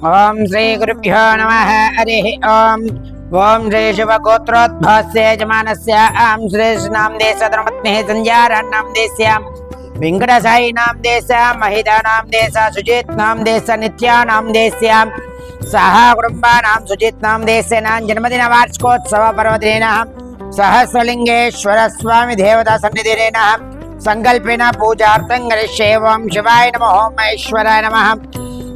ओम श्री गुरुभ्यो नमः, हरिः ओम ओम श्री शुभ गोत्रोद्भवस्य यजमानस्य ओम ॐ श्रीष्णां देशधर्मत्मेः सञ्जाराणां देश्यां वेङ्कटसायिनां देशां नाम देश, सुजित्नां देश सुजीत नाम देश नित्यानां देश्यां सह कुटुम्बानां, सुजित्नां देशेनां जन्मदिनवार्षिकोत्सवपर्वदिनेन सहस्रलिङ्गेश्वरस्वामिदेवतासन्निधिनेन सङ्कल्पेन पूजार्थं करिष्ये, ॐ शिवाय नमः, ॐ महेश्वराय नमः।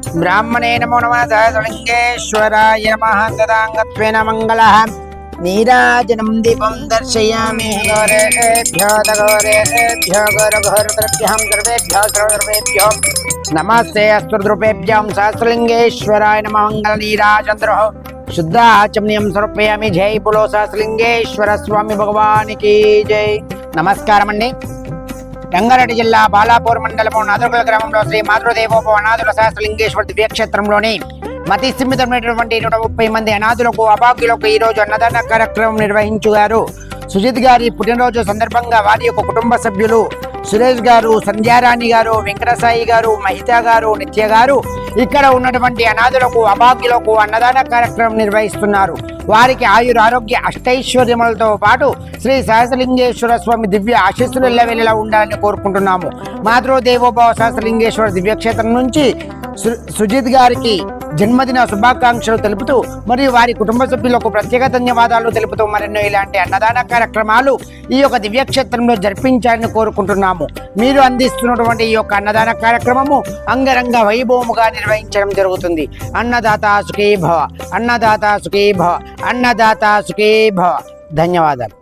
సోమ్యానాయ సోముధానాయ సోసమానాయ స్వాం బ్రాహ్మణే నమో నమ సహసలింగేశ్వరాయ నమ తదాంగత్వేన మంగళ నీరాజనం దీపం దర్శయామి గౌరేభ్యో దగౌరేభ్యో గౌరఘోరతరభ్యాం సర్వేభ్యో సర్వేభ్యో నమస్తే అస్త్రద్రూపేభ్యాం సహస్రలింగేశ్వరాయ నమ మంగళ నీరాజంద్ర శుద్ధ ఆచమనీయం సమర్పయామి జై పులో సహస్రలింగేశ్వర స్వామి భగవానికి జై నమస్కారం అండి రంగారెడ్డి జిల్లా బాలాపూర్ మండలము నాదుర్గల గ్రామంలో శ్రీ మాతృదేవోప అనాథుల సహస్రలింగేశ్వర దివ్యక్షేత్రంలోని మతి స్థిమితమైనటువంటి నూట ముప్పై మంది అనాథులకు అభాగ్యులకు ఈ రోజు అన్నదాన కార్యక్రమం నిర్వహించారు. సుజిత్ గారి పుట్టినరోజు సందర్భంగా వారి యొక్క కుటుంబ సభ్యులు సురేష్ గారు సంధ్యారాణి గారు వెంకటసాయి గారు మహిత గారు నిత్య గారు ఇక్కడ ఉన్నటువంటి అనాథులకు అభాగ్యులకు అన్నదాన కార్యక్రమం నిర్వహిస్తున్నారు. వారికి ఆయుర ఆరోగ్య అష్టైశ్వర్యములతో పాటు శ్రీ సహస్రలింగేశ్వర స్వామి దివ్య ఆశీస్సులు ఎల్లవెల్లా ఉండాలని కోరుకుంటున్నాము. మాతృదేవోభవ సహస్రలింగేశ్వర దివ్యక్షేత్రం నుంచి సు- సుజిత్ గారికి జన్మదిన శుభాకాంక్షలు తెలుపుతూ మరియు వారి కుటుంబ సభ్యులకు ప్రత్యేక ధన్యవాదాలు తెలుపుతూ మరెన్నో ఇలాంటి అన్నదాన కార్యక్రమాలు ఈ యొక్క దివ్యక్షేత్రంలో జరిపించాలని కోరుకుంటున్నాము. మీరు అందిస్తున్నటువంటి ఈ యొక్క అన్నదాన కార్యక్రమము అంగరంగ వైభవముగా నిర్వహించడం జరుగుతుంది. అన్నదాత సుఖీభవ అన్నదాత సుఖీభవ అన్నదాత సుఖీభవ. ధన్యవాదాలు.